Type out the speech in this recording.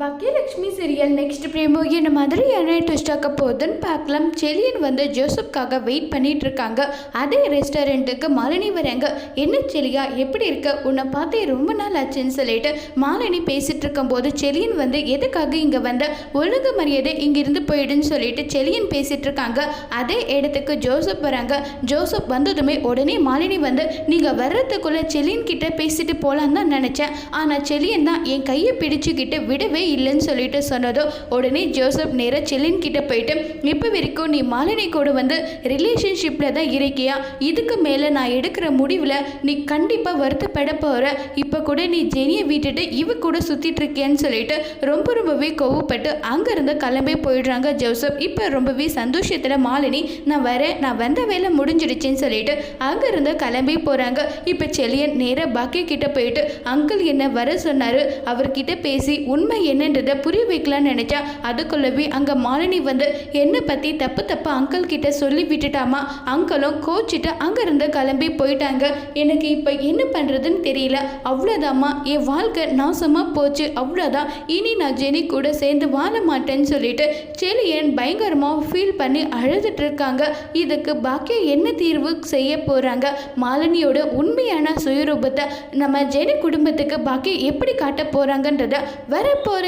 Baakiyalakshmi serial next பிரேமோ என்ன மாதிரியான twist ஆக்க போகுதுன்னு பார்க்கலாம். செலியன் வந்து ஜோசப்காக வெயிட் பண்ணிட்டு இருக்காங்க. அதே ரெஸ்டாரண்ட்டுக்கு மாலினி வராங்க. என்ன செலியா எப்படி இருக்க? உன்னை பார்த்தே ரொம்ப நாள் ஆச்சுன்னு சொல்லிட்டு மாலினி பேசிட்டு இருக்கும்போது செலியன் வந்து எதுக்காக இங்கே வந்த? ஒழுங்கு மரியாதை இங்கிருந்து போயிடுன்னு சொல்லிட்டு செலியன் பேசிட்டு இருக்காங்க. அதே இடத்துக்கு ஜோசப் வராங்க. ஜோசப் வந்ததுமே உடனே மாலினி வந்து நீங்கள் வர்றதுக்குள்ளே செலியன் கிட்ட பேசிட்டு போகலான்னு தான் நினச்சேன். ஆனால் செலியன் தான் என் கையை பிடிச்சுக்கிட்டு விடவே இல்லைன்னு சொல்லிட்டு சொன்னதோ உடனே ஜோசப் நேராக செல்லின் கிட்ட போயிட்டு இப்போ வரைக்கும் நீ மாலினி கூட வந்து ரிலேஷன்ஷிப்பில் தான் இருக்கியா? இதுக்கு மேலே நான் எடுக்கிற முடிவில் நீ கண்டிப்பாக வருத்தப்பட போகிற இப்போ கூட நீ ஜெனியை விட்டுட்டு இவ கூட சுற்றிட்டு இருக்கியான்னு சொல்லிட்டு ரொம்ப ரொம்பவே கோவப்பட்டு அங்கேருந்து கிளம்பி போயிடுறாங்க ஜோசப். இப்போ ரொம்பவே சந்தோஷத்தில் மாலினி நான் வரேன். நான் வந்த வேலை முடிஞ்சிடுச்சுன்னு சொல்லிட்டு அங்கேருந்து கிளம்பி போகிறாங்க இப்போ செலியன் நேராக பாக்கிய கிட்ட போயிட்டு அங்கிள் என்ன வர சொன்னார்? அவர்கிட்ட பேசி உண்மை என்ன என்னன்றதை புரிய வைக்கலான்னு நினச்சா அதுக்குள்ளவே அங்கே மாலினி வந்து என்னை பற்றி தப்பு தப்பு அங்கிள் கிட்ட சொல்லி விட்டுட்டாமா? அங்கிளும் கோச்சிட்டு அங்கேருந்து கிளம்பி போயிட்டாங்க. எனக்கு இப்போ என்ன பண்ணுறதுன்னு தெரியல. அவ்வளோதாம்மா என் வாழ்க்கை நாசமாக போச்சு. அவ்வளோதான் இனி நான் ஜெனி கூட சேர்ந்து வாழ மாட்டேன்னு சொல்லிட்டு செலியன் பயங்கரமாக ஃபீல் பண்ணி அழுதுட்டு இருக்காங்க. இதுக்கு பாக்கியம் என்ன தீர்வு செய்ய போகிறாங்க மாலினியோட உண்மையான சுயரூபத்தை நம்ம ஜெனி குடும்பத்துக்கு பாக்கியம் எப்படி காட்ட போகிறாங்கன்றத வரப்போகிற